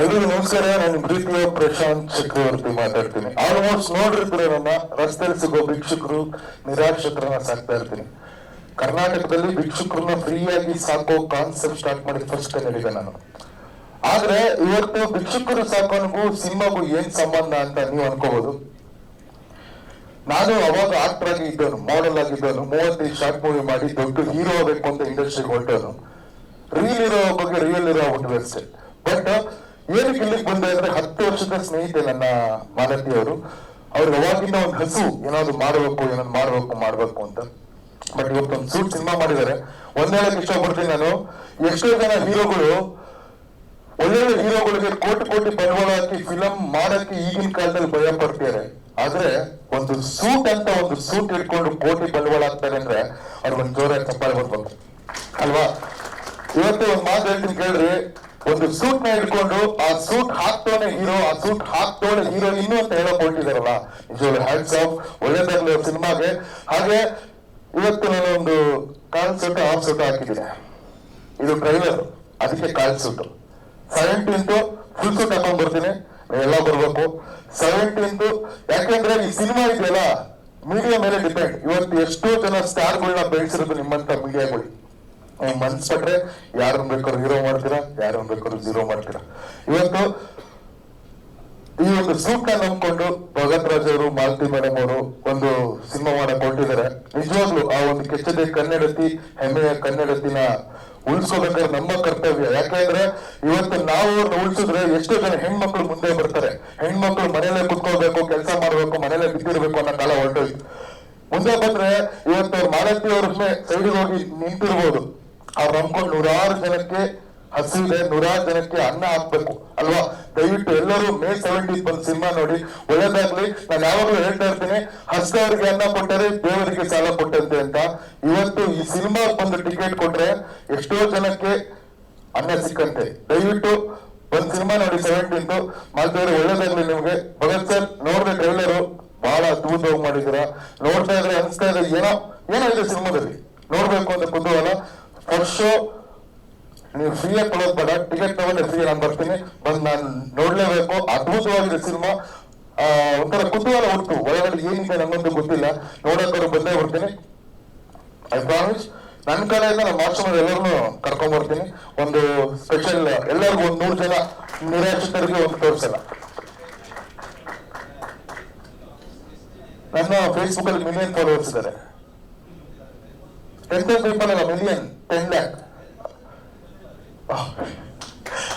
ಎಲ್ರಿಗೂ ನಮಸ್ಕಾರ, ನಾನು ಪ್ರೀತಿಯ ಪ್ರಶಾಂತ್ ಚಕ್ರವರ್ತಿ ಮಾತಾಡ್ತೀನಿ. ಆಲ್ಮೋಸ್ಟ್ ನೋಡಿರ್ತೀರ ನಮ್ಮ ರಸ್ತೆಯಲ್ಲಿ ಸಿಗೋ ಭಿಕ್ಷುಕರು ನಿರಾಶ್ರಿತರನ್ನ ಸಾಕ್ತಾ ಇರ್ತೀನಿ. ಕರ್ನಾಟಕದಲ್ಲಿ ಭಿಕ್ಷುಕರನ್ನ ಫ್ರೀಯಾಗಿ ಸಾಕೋ ಕಾನ್ಸೆಪ್ಟ್ ಸ್ಟಾರ್ಟ್ ಮಾಡಿ ಫಸ್ಟ್ ಹೇಳಿದೆ ನಾನು. ಆದ್ರೆ ಇವತ್ತು ಭಿಕ್ಷುಕರು ಸಾಕೋನಿಗೂ ಸಿಂಹಗೂ ಏನ್ ಸಂಬಂಧ ಅಂತ ನೀವು ಅನ್ಕೋಬಹುದು ನಾನು ಅವಾಗ ಆಕ್ಟರ್ ಆಗಿ ಇದ್ದವನು ಮಾಡಲ್ ಆಗಿದ್ದವನು ಮೂವತ್ತೈದು ಶಾರ್ಟ್ ಮೂವಿ ಮಾಡಿ ದೊಡ್ಡ ಹೀರೋ ಆಗಬೇಕು ಅಂತ ಇಂಡಸ್ಟ್ರಿಗೆ ಹೊರಟವನು. ರೀಲ್ ಇರೋ ಬಗ್ಗೆ ರಿಯಲ್ ಇರೋ ಒಂದು ವ್ಯವಸ್ಥೆ ಬಟ್ ಏನಕ್ಕೆ ಇಲ್ಲಿಗೆ ಬಂದೆ ಅಂದ್ರೆ ಹತ್ತು ವರ್ಷದ ಸ್ನೇಹಿತೆ ನನ್ನ ಮಾಲತಿ ಅವರು ಅವ್ರಿಗೆ ಅವಾಗಿಂದ ಒಂದು ಹಸು ಏನಾದ್ರು ಮಾಡಬೇಕು, ಏನಾದ್ರು ಮಾಡ್ಬೇಕು ಮಾಡ್ಬೇಕು ಅಂತ. ಬಟ್ ಇವತ್ತು ಒಂದು ಸೂಟ್ ಸಿನಿಮಾ ಮಾಡಿದ್ದಾರೆ. ಒಂದ್ ಹೇಳಕ್ ಇಷ್ಟಪಡ್ತೀನಿ ನಾನು. ಎಷ್ಟೋ ಜನ ಹೀರೋಗಳು ಒಳ್ಳೊಳ್ಳೆ ಹೀರೋಗಳಿಗೆ ಕೋಟಿ ಕೋಟಿ ಬಂಡವಾಳ ಹಾಕಿ ಫಿಲಂ ಮಾಡಕ್ಕೆ ಈಗಿನ ಕಾಲದಲ್ಲಿ ಭಯ ಪಡ್ತಾರೆ ಆದ್ರೆ ಒಂದು ಸೂಟ್ ಅಂತ ಒಂದು ಸೂಟ್ ಇಟ್ಕೊಂಡು ಕೋಟಿ ಬಂಡವಾಳ ಹಾಕ್ತಾರೆ ಅಂದ್ರೆ ಅವ್ರಿಗೊಂದು ಜೋರಾಗಿ ಚಪ್ಪಾಳೆ ಬರ್ಬೇಕು ಅಲ್ವಾ? ಇವತ್ತು ಒಂದು ಮಾತು ಹೇಳ್ತೀನಿ ಕೇಳ್ರಿ. ಒಂದು ಸೂಟ್ನ ಹಿಡ್ಕೊಂಡು ಆ ಸೂಟ್ ಹಾಕ್ತೋನೆ ಹೀರೋ ಆ ಸೂಟ್ ಹಾಕ್ತೋನೆ ಹೀರೋ ಇನ್ನು ಅಂತ ಹೇಳಕ್ ಹೊರಟಿದಾರಲ್ಲ ನಿಜವಾಗ್ಲೂ ಹ್ಯಾಂಡ್ಸ್ ಆಫ್ ಒಳ್ಳೇದಾಗ್ಲಿ ಸಿನಿಮಾಗೆ. ಹಾಗೆ, ಇವತ್ತು ನಾನು ಒಂದು ಕಾಲ್ ಸೂಟ್ ಆಫ್ ಸೂಟ್ ಹಾಕಿದ್ದೀನಿ. ಇದು ಟ್ರೈಲರ್ ಅದಕ್ಕೆ call suit seventeenth full suit ಹಾಕೊಂಡ್ ಬರ್ತೀನಿ ಎಲ್ಲ ಬರ್ಬೇಕು. ಸೆವೆಂಟೀನ್ತ್ ಯಾಕೆಂದ್ರೆ ಈ ಸಿನಿಮಾ ಇದೆಯಲ್ಲ ಮೀಡಿಯಾ ಮೇಲೆ ಡಿಪೆಂಡ್ ಇವತ್ತು ಎಷ್ಟೋ ಜನ ಸ್ಟಾರ್ಗಳನ್ನ ಬೆಳೆಸಿರೋದು ನಿಮ್ಮಂತ ಮೀಡಿಯಾಗಳು ನೀವು ಮನ್ಸ್ ಪಟ್ರೆ ಯಾರನ್ನ ಬೇಕಾದ್ರು ಹೀರೋ ಮಾಡ್ತೀರಾ? ಯಾರು ಬೇಕಾದ್ರು ಜೀರೋ ಮಾಡ್ತೀರಾ? ಇವತ್ತು ಈ ಒಂದು ಸೂಟ್ ನಂಬ್ಕೊಂಡು ಭಗತ್ ರಾಜ್ ಅವರು, ಮಾಲತಿ ಮೇಡಮ್ ಅವರು ಒಂದು ಸಿನಿಮಾ ಮಾಡಕ್ ಹೊರಟಿದ್ದಾರೆ. ನಿಜವಾಗ್ಲು ಆ ಒಂದು ಕೆಚ್ಚದೆ ಕನ್ನಡತಿ, ಹೆಮ್ಮೆಯ ಕನ್ನಡತಿನ ಉಳಿಸ್ಕೋಬೇಕಾದ್ರೆ ನಮ್ಮ ಕರ್ತವ್ಯ. ಯಾಕಂದ್ರೆ ಇವತ್ತು ನಾವು ಅವ್ರನ್ನ ಉಳಿಸಿದ್ರೆ ಎಷ್ಟೋ ಜನ ಹೆಣ್ಮಕ್ಳು ಮುಂದೆ ಬರ್ತಾರೆ. ಹೆಣ್ಮಕ್ಳು ಮನೇಲೆ ಕುತ್ಕೋಬೇಕು ಕೆಲಸ ಮಾಡ್ಬೇಕು ಮನೇಲೆ ಬಿದ್ದಿರ್ಬೇಕು ಅನ್ನೋ ಕಾಲ ಹೊರಟೋಯ್ತು. ಮುಂದೆ ಬಂದ್ರೆ ಇವತ್ತು ಮಾಲತಿ ಅವ್ರ ಸೈಡ್ ಹೋಗಿ ನಿಂತಿರ್ಬೋದು. ಅವ್ರು ನಂಬ್ಕೊಂಡು ನೂರಾರು ಜನಕ್ಕೆ ಹಸಿದೆ ನೂರಾರು ಜನಕ್ಕೆ ಅನ್ನ ಹಾಕ್ಬೇಕು. ಅಲ್ವಾ? ದಯವಿಟ್ಟು ಎಲ್ಲರೂ ಮೇ ಸೆವೆಂಟೀನ್ ಬಂದು ಸಿನಿಮಾ ನೋಡಿ. ಒಳ್ಳೇದಾಗ್ಲಿ, ನಾನು ಯಾವಾಗಲೂ ಹೇಳ್ತಾ ಇರ್ತೀನಿ, ಹಸಿದವರಿಗೆ ಅನ್ನ ಕೊಟ್ಟರೆ ದೇವರಿಗೆ ಸಾಲ ಕೊಟ್ಟಂತೆ ಅಂತ. ಇವತ್ತು ಈ ಸಿನಿಮಾ ಬಂದು ಟಿಕೆಟ್ ಕೊಟ್ರೆ ಎಷ್ಟೋ ಜನಕ್ಕೆ ಅನ್ನ ಸಿಕ್ಕಂತೆ. ದಯವಿಟ್ಟು ಒಂದ್ ಸಿನಿಮಾ ನೋಡಿ ಸೆವೆಂಟೀನ್ತ್ ಮಾಲ್ದೇವ್ರೆ, ಒಳ್ಳೇದಾಗ್ಲಿ ನಿಮ್ಗೆ. ಭಗತ್ ಸರ್ ನೋಡಿದ್ರೆ ಟ್ರೈಲರ್ ಬಹಳ ಅದ್ಭುತವಾಗಿ ಮಾಡಿದ್ದೀರಾ. ನೋಡ್ತಾ ಇದ್ರೆ ಅನ್ಸ್ತಾ ಇದ್ರೆ ಏನೋ ಏನೋ ಇದೆ ಸಿನಿಮಾದಲ್ಲಿ. ನೋಡ್ಬೇಕು ಅಂತ ಕುತೂಹಲ. ಶೋ ನೀವು ಫ್ರೀಯಾಗಿ ಕೊಡೋದು ಬೇಡ. ಟಿಕೆಟ್ ತಗೊಂಡೆ ಫ್ರೀ ನಾನು ಬರ್ತೀನಿ. ಬಂದು ನಾನು ನೋಡ್ಲೇಬೇಕು. ಅದ್ಭುತವಾಗಿದೆ ಸಿನಿಮಾ. ಒಂಥರ ಕುತೂಹಲ ಹುಟ್ಟು ಒಳಗಡೆ ಏನಿದೆ ನಂಗೊಂದು ಗೊತ್ತಿಲ್ಲ. ನೋಡೋಕೆ ಬಂದೇ ಬರ್ತೀನಿ ಐ ಪ್ರಾಮಿಸ್ ನನ್ನ ಕಡೆಯಿಂದ ನಮ್ಮ ಮಾಡಿ ಎಲ್ಲರನ್ನು ಕರ್ಕೊಂಡ್ ಬರ್ತೀನಿ. ಒಂದು ಸ್ಪೆಷಲ್ ಎಲ್ಲರಿಗೂ ಒಂದು ನೂರು ಜನ ನಿರಾಶ್ರಿತರಿಗೆ ಒಂದು ತೋರಿಸಲ್ಲ ನನ್ನ ಫೇಸ್ಬುಕ್ ಅಲ್ಲಿ ಮಿಲಿಯನ್ ಫಾಲೋವರ್ಸ್ ಇದ್ದಾರೆ. ಟೆನ್ ಪೀಪಲ್ ಅಲ್ಲ ಮಿಲಿಯನ್ ಟೆನ್ ಲ್ಯಾಕ್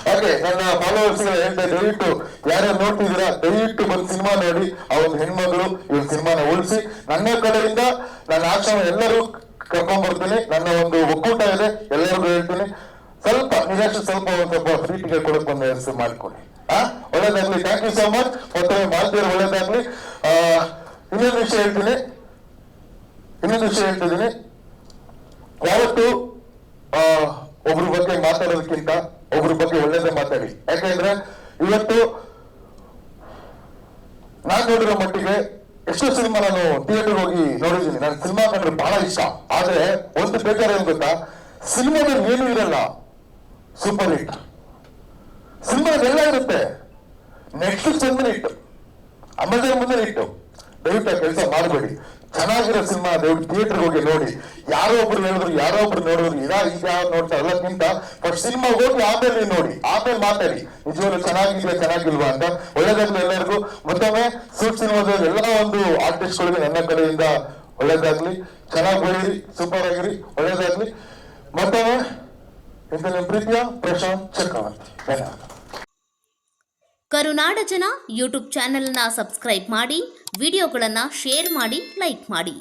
ಓಕೆ ನನ್ನ ಫಾಲೋವರ್ಸ್ ಹೇಳ್ತಾ ದಯವಿಟ್ಟು ಯಾರ್ಯಾರು ನೋಡ್ತಿದ್ದೀರಾ ದಯವಿಟ್ಟು ಬಂದು ಸಿನಿಮಾ ನೋಡಿ ಒಂದು ಹೆಣ್ಮಗಳು ಇವ್ರ ಸಿನಿಮಾನ ಉಳಿಸಿ ನನ್ನ ಕಡೆಯಿಂದ ನನ್ನ ಆಶ್ರಮ ಎಲ್ಲರೂ ಕರ್ಕೊಂಡ್ ಬರ್ತೀನಿ ನನ್ನ ಒಂದು ಒಕ್ಕೂಟ ಇದೆ ಎಲ್ಲರಿಗೂ ಹೇಳ್ತೀನಿ ಸ್ವಲ್ಪ ನಿರಾಶೆ ಸ್ವಲ್ಪ ಒಂದು ಸ್ವಲ್ಪ ಫ್ರೀ ಟಿಕೆಟ್ ಕೊಡಕ್ ಒಂದು ವ್ಯವಸ್ಥೆ ಮಾಡ್ಕೊಳ್ಳಿ ಆ ಥ್ಯಾಂಕ್ ಯು ಸೋ ಮಚ್ ಮತ್ತೊಮ್ಮೆ ಮಾಡ್ತೀರ ಒಳ್ಳೇದಾಗ್ಲಿ ಇನ್ನೊಂದು ವಿಷಯ ಹೇಳ್ತೀನಿ ಇನ್ನೊಂದು ವಿಷಯ ಹೇಳ್ತಿದ್ದೀನಿ ಯಾವತ್ತು ಒಬ್ರ ಬಗ್ಗೆ ಮಾತಾಡೋದಕ್ಕಿಂತ ಒಬ್ರ ಬಗ್ಗೆ ಒಳ್ಳೇದೇ ಮಾತಾಡಿ. ಯಾಕಂದ್ರೆ ಇವತ್ತು ನಾನ್ ನೋಡಿರೋ ಮಟ್ಟಿಗೆ ಎಷ್ಟೋ ಸಿನಿಮಾ ನಾನು ಥಿಯೇಟರ್ ಹೋಗಿ ನೋಡಿದ್ದೀನಿ. ನಾನು ಸಿನಿಮಾ ಕಂಡ್ರೆ ಬಹಳ ಇಷ್ಟ. ಆದ್ರೆ ಒಂದು ಬೇಕಾದ್ರೆ ಏನ್ ಗೊತ್ತಾ? ಸಿನಿಮಾದಲ್ಲಿ ಏನು ಇರಲ್ಲ. Super hit. ಸಿನಿಮಾದಲ್ಲಿ ಎಲ್ಲ ಇರುತ್ತೆ. ನೆಕ್ಸ್ಟ್ ಚಂದ್ರ ಇಟ್ಟು ಅಮೆಝಾನ್ ಮುಂದೆ ಇಟ್ಟು ದಯವಿಟ್ಟು ಕೆಲಸ ಮಾಡಬೇಡಿ. ಚೆನ್ನಾಗಿರೋ ಸಿನಿಮಾ ದಯವಿಟ್ಟು ಥಿಯೇಟರ್ ಹೋಗಿ ನೋಡಿ. ಯಾರೋ ಒಬ್ರು ನೋಡಿದ್ರು, ಯಾರೋ ಒಬ್ರು ನೋಡಿದ್ರು ಇದಾ ಈಗ ನೋಡ್ತಾ ಎಲ್ಲಕ್ಕಿಂತ ಫಸ್ಟ್ ಸಿನಿಮಾ ಹೋಗಿ ಆಮೇಲೆ ನೋಡಿ. ಆಮೇಲೆ ಮಾತಾಡಿ. ನಿಜವಾಗ್ಲು ಚೆನ್ನಾಗಿದೆ ಚೆನ್ನಾಗಿಲ್ವಾ ಅಂತ ಒಳ್ಳೇದಾಗ್ಲಿ ಎಲ್ಲರಿಗೂ. ಮತ್ತೊಮ್ಮೆ ಸೂಟ್ ಸಿನಿಮಾದ ಎಲ್ಲ ಒಂದು ಆರ್ಟಿಸ್ಟ್ಗಳಿಗೆ ನನ್ನ ಕಡೆಯಿಂದ ಒಳ್ಳೇದಾಗ್ಲಿ. ಚೆನ್ನಾಗಿ ಬೆಳೀರಿ ಸೂಪರ್ ಆಗಿರಿ, ಒಳ್ಳೇದಾಗ್ಲಿ. ಮತ್ತೊಮ್ಮೆ ನಿಮ್ಮ ಪ್ರೀತಿಯ? ಪ್ರಶಾಂತ್ ಚಕ್ರವರ್ತಿ. ಕರುನಾಡ ಜನ ಯೂಟ್ಯೂಬ್ ಚಾನೆಲ್ನ ಸಬ್ಸ್ಕ್ರೈಬ್ ಮಾಡಿ. ವಿಡಿಯೋಗಳನ್ನು ಶೇರ್ ಮಾಡಿ ಲೈಕ್ ಮಾಡಿ.